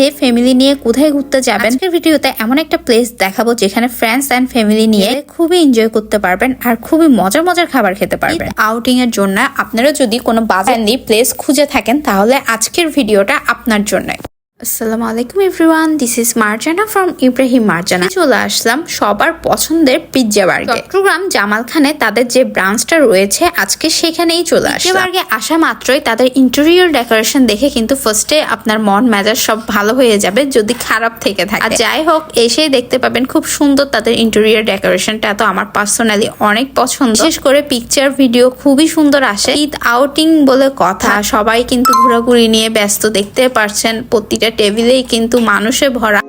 যে ফ্যামিলি নিয়ে কোথায় ঘুরতে যাবেন? আজকের ভিডিওতে এমন একটা প্লেস দেখাবো যেখানে ফ্রেন্ডস এন্ড ফ্যামিলি নিয়ে খুবই এনজয় করতে পারবেন আর খুবই মজার মজার খাবার খেতে পারবেন। আউটিং এর জন্য আপনারা যদি কোনো বাজার প্লেস খুঁজে থাকেন তাহলে আজকের ভিডিওটা আপনার জন্য আসসালামু আলাইকুম everyone this is Marjana from Ibrahim Marjana. চলে আসলাম সবার পছন্দের পিৎজা বার্গে। চট্টগ্রাম জামালখানে তাদের যে ব্রাঞ্চটা রয়েছে আজকে সেখানেই চলে আসলাম। বার্গে আসা মাত্রই তাদের ইন্টেরিয়র ডেকোরেশন দেখে কিন্তু ফার্স্টে আপনার মন মেজাজ সব ভালো হয়ে যাবে যদি খারাপ থেকে থাকে। আর যাই হোক এসেই দেখতে পাবেন খুব সুন্দর তাদের ইন্টেরিয়র ডেকোরেশনটা তো আমার পার্সোনালি অনেক পছন্দ। বিশেষ করে পিকচার ভিডিও খুবই সুন্দর আসে। ঈদ আউটিং বলে কথা সবাই কিন্তু ঘোরাঘুরি নিয়ে ব্যস্ত দেখতে পারছেন প্রতিটা টেবিলেই কিন্তু মানুষে ভরা।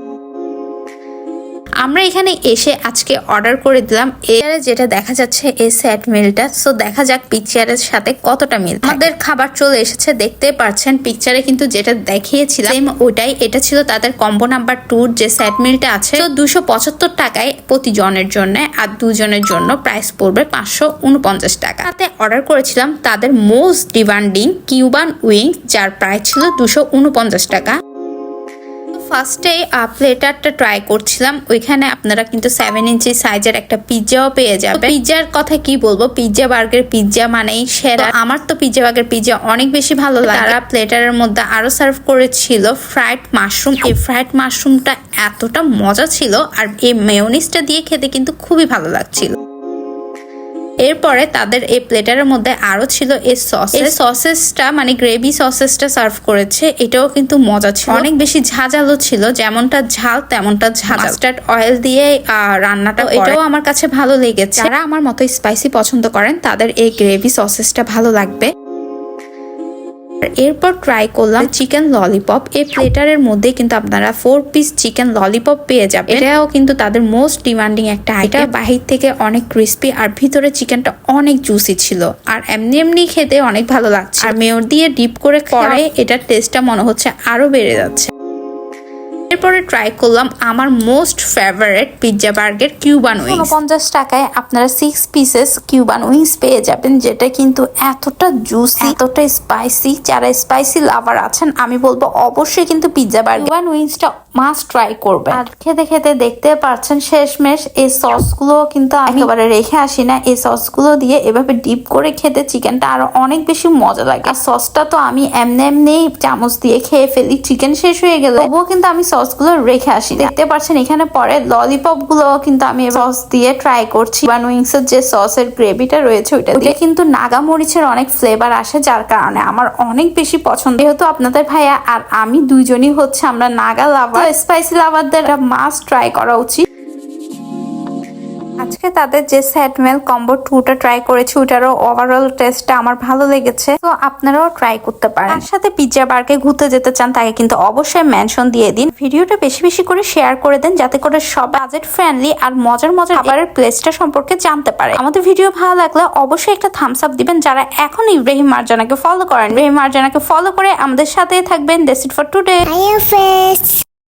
আমরা এখানে এসে আজকে অর্ডার করে দিলাম। এর যেটা দেখা যাচ্ছে, এই সেট মিলটা। সো দেখা যাক পিকচারের সাথে কতটা মিল। আমাদের খাবার চলে এসেছে দেখতে পাচ্ছেন। পিকচারে কিন্তু যেটা দেখিয়েছিলাম ওটাই। এটা ছিল তাদের কম্বো নাম্বার টুর যে সেট মিলটা আছে। তো দুশো পঁচাত্তর টাকায় প্রতিজনের জন্য আর দুজনের জন্য প্রাইস পড়বে পাঁচশো উনপঞ্চাশ টাকা। তাতে অর্ডার করেছিলাম তাদের মোস্ট ডিমান্ডিং কিউবান উইংস যার প্রাইস ছিল দুশো টাকা। ফার্স্টে প্লেটারটা ট্রাই করছিলাম। ওইখানে আপনারা কিন্তু সেভেন ইঞ্চি সাইজের একটা পিৎজাও পেয়ে যাবে পিৎজার কথা কি বলব? পিৎজা বার্গের পিৎজা মানেই সেরা। আমার তো পিৎজা বার্গের পিৎজা অনেক বেশি ভালো লাগে। তারা প্লেটারের মধ্যে আরও সার্ভ করেছিল ফ্রাইড মাশরুম এই ফ্রাইড মাশরুমটা এতটা মজা ছিল, আর এই মেয়নিসটা দিয়ে খেতে কিন্তু খুবই ভালো লাগছিল। এরপরে তাদের এই প্লেটারের মধ্যে আরও ছিল এই সস এই সসেসটা মানে গ্রেভি সসেসটা সার্ভ করেছে এটাও কিন্তু মজা ছিল। অনেক বেশি ঝাঁঝালো ছিল যেমনটা ঝাল তেমনটা ঝাল মাস্টার্ড অয়েল দিয়ে আহ, রান্নাটা এটাও আমার কাছে ভালো লেগেছে। যারা আমার মতো স্পাইসি পছন্দ করেন তাদের এই গ্রেভি সসেসটা ভালো লাগবে। এরপর ট্রাই করলাম চিকেন ললিপপ এই প্লেটারের মধ্যে কিন্তু আপনারা ফোর পিস চিকেন ললিপপ পেয়ে যাবেন। এটাও কিন্তু তাদের মোস্ট ডিমান্ডিং একটা আইটেম বাহির থেকে অনেক ক্রিস্পি আর ভিতরে চিকেনটা অনেক জুসি ছিল। আর এমনি এমনি খেতে অনেক ভালো লাগছে। আর মেয়র দিয়ে ডিপ করে করে এটার টেস্টটা মনে হচ্ছে আরও বেড়ে যাচ্ছে। এরপরে ট্রাই করলাম আমার মোস্ট ফেভারিট পিৎজা বার্গের কিউবান উইংস পঞ্চাশ টাকায় আপনারা সিক্স পিসেস কিউবান উইংস পেয়ে যাবেন যেটা কিন্তু এতটা জুসি এতটা স্পাইসি যারা স্পাইসি লাভার আছেন আমি বলব অবশ্যই কিন্তু পিৎজা বার্গার কিউবান উইংসটা মাস্ট ট্রাই করবে আর খেতে খেতে দেখতে পাচ্ছেন শেষমেশ এই সসগুলো কিন্তু একেবারে রেখে আসি না এই সসগুলো দিয়ে এভাবে ডিপ করে খেতে চিকেনটা আরও অনেক বেশি মজা লাগে। আর সসটা তো আমি এমনি এমনি চামচ দিয়ে খেয়ে ফেলি চিকেন শেষ হয়ে গেলে। তবুও কিন্তু আমি সসগুলো রেখে আসি। দেখতে পাচ্ছেন এখানে পরে ললিপপগুলো কিন্তু আমি সস দিয়ে ট্রাই করছি। বা উইংস এর যে সস সসের গ্রেভিটা রয়েছে ওইটা দিয়ে। কিন্তু নাগা মরিচের অনেক ফ্লেভার আসে যার কারণে আমার অনেক বেশি পছন্দ। যেহেতু আপনাদের ভাইয়া আর আমি দুইজনই হচ্ছে আমরা নাগা লাভার স্পাইসি লাভারদের মাস্ট ট্রাই করা উচিত। আজকে তাদের যে সেট মেল কম্বো টুটা ট্রাই করেছি, ওটারও ওভারঅল টেস্টটা আমার ভালো লেগেছে। তো আপনারাও ট্রাই করতে পারেন। তার সাথে পিৎজা বার্গে ঘুরতে যেতে চান, তাকে কিন্তু অবশ্যই মেনশন দিয়ে দিন। ভিডিওটা বেশি বেশি করে শেয়ার করে দেন, যাতে করে সব বাজেট ফ্রেন্ডলি আর মজার মজার খাবারের প্লেসটা সম্পর্কে জানতে পারে। আমাদের ভিডিও ভালো লাগলে অবশ্যই একটা থামস আপ দিবেন, যারা এখন ইব্রাহিম মার্জানাকে ফলো করেন ইব্রাহিম মার্জানাকে ফলো করে আমাদের সাথেই থাকবেন। দেস ইট ফর টুডে.